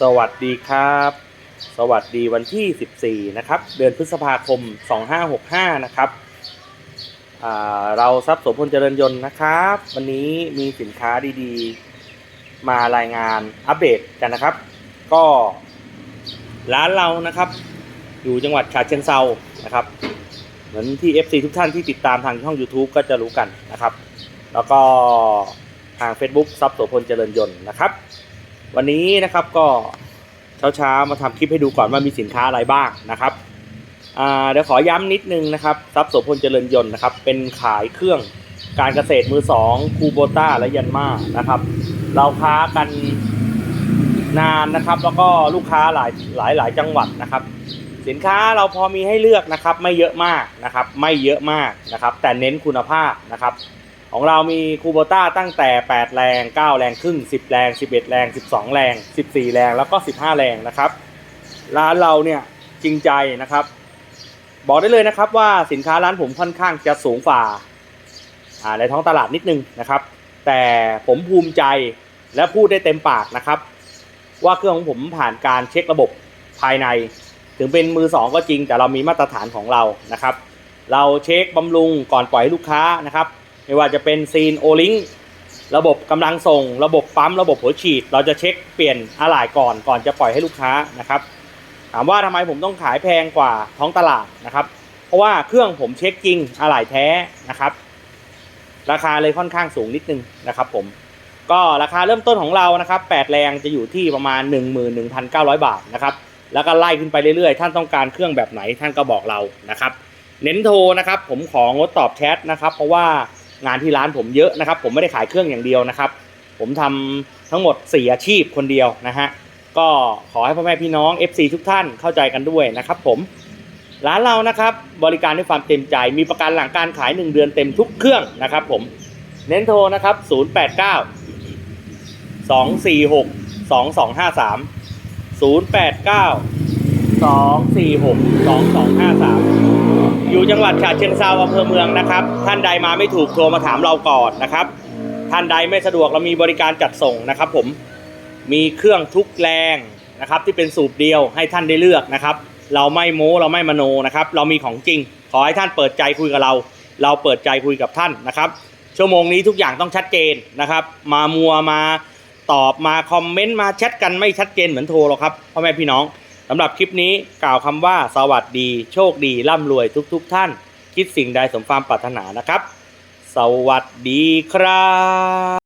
สวัสดีครับ สวัสดีวันที่ 14 นะครับ เดือนพฤษภาคม 2565 นะครับ เราทรัพย์โสพลเจริญยนต์นะครับ วันนี้มีสินค้าดีๆ มารายงานอัปเดตกันนะครับ ก็ร้านเรานะครับ อยู่จังหวัดฉะเชิงเซานะครับ เหมือนที่ FC ทุกท่านที่ติดตามทางช่อง YouTube ก็จะรู้กันนะครับ แล้วก็ทาง Facebook ซับโสพลเจริญยนต์นะครับ วันนี้นะครับก็เช้าๆมาทำคลิปให้ดูก่อนว่ามีสินค้าอะไรบ้างนะครับเดี๋ยวขอย้ำนิดนึงนะครับซับโสพลเจริญยนต์นะครับ เป็นขายเครื่องการเกษตรมือสองคูโบต้าและยันมานะครับ เราค้ากันนานนะครับ แล้วก็ลูกค้าหลายหลายหลายจังหวัดนะครับ สินค้าเราพอมีให้เลือกนะครับ ไม่เยอะมากนะครับ ไม่เยอะมากนะครับ แต่เน้นคุณภาพนะครับ ของเรามีคูโบต้าตั้งแต่ 8 แรง 9 แรงครึ่ง 10 แรง 11 แรง 12 แรง 14 แรง แล้วก็ 15 แรงนะครับ ร้านเราเนี่ยจริงใจนะครับ บอกได้เลยนะครับว่าสินค้าร้านผมค่อนข้างจะสูงฝ่าในท้องตลาดนิดนึงนะครับ แต่ผมภูมิใจและพูดได้เต็มปากนะครับ ว่าเครื่องของผมผ่านการเช็คระบบภายใน ถึงเป็นมือสองก็จริง แต่เรามีมาตรฐานของเรานะครับ เราเช็คบำรุงก่อนปล่อยให้ลูกค้านะครับ ไม่ว่าจะเป็นซีนโอลิงระบบกำลังส่ง ระบบปั๊ม ระบบหัวฉีด เราจะเช็คเปลี่ยนอะไหล่ก่อนก่อนจะปล่อยให้ลูกค้านะครับ ถามว่าทำไมผมต้องขายแพงกว่าท้องตลาดนะครับ เพราะว่าเครื่องผมเช็คจริงอะไหล่แท้นะครับ ราคาเลยค่อนข้างสูงนิดนึงนะครับ ผม ก็ราคาเริ่มต้นของเรานะครับ8แรงจะอยู่ที่ประมาณ 11,900 บาทนะครับแล้วก็ไล่ขึ้นไปเรื่อยๆ ท่านต้องการเครื่องแบบไหนท่านก็บอกเรานะครับ เน้นโทรนะครับ ผมของดตอบแชทนะครับ เพราะว่า งานที่ร้านผมเยอะนะครับ ผมไม่ได้ขายเครื่องอย่างเดียวนะครับ ผมทำทั้งหมด 4 อาชีพคนเดียวนะฮะก็ขอให้พ่อแม่พี่น้อง FC ทุกท่านเข้าใจกันด้วยนะครับ ผมร้านเรานะครับบริการด้วยความเต็มใจมีประกันหลังการขาย 1 เดือนเต็มทุกเครื่องนะครับ ผมเน้นโทรนะครับ 089 246 2253 089 246 2253อยู่จังหวัดฉะเชิงเซาอำเภอเมืองนะครับ ท่านใดมาไม่ถูกโทรมาถามเราก่อนนะครับ ท่านใดไม่สะดวกเรามีบริการจัดส่งนะครับ ผมมีเครื่องทุกแรงนะครับ ที่เป็นสูบเดียวให้ท่านได้เลือกนะครับ เราไม่โม้เราไม่มโนนะครับ เรามีของจริง ขอให้ท่านเปิดใจคุยกับเรา เราเปิดใจคุยกับท่านนะครับ ชั่วโมงนี้ทุกอย่างต้องชัดเจนนะครับ มามัวมาตอบมาคอมเมนต์มาแชทกันไม่ชัดเจนเหมือนโทรหรอกครับพ่อแม่พี่น้อง สำหรับคลิปนี้กล่าวคำว่าสวัสดี โชคดี ร่ำรวยทุกๆท่าน คิดสิ่งใดสมความปรารถนานะครับ สวัสดีครับ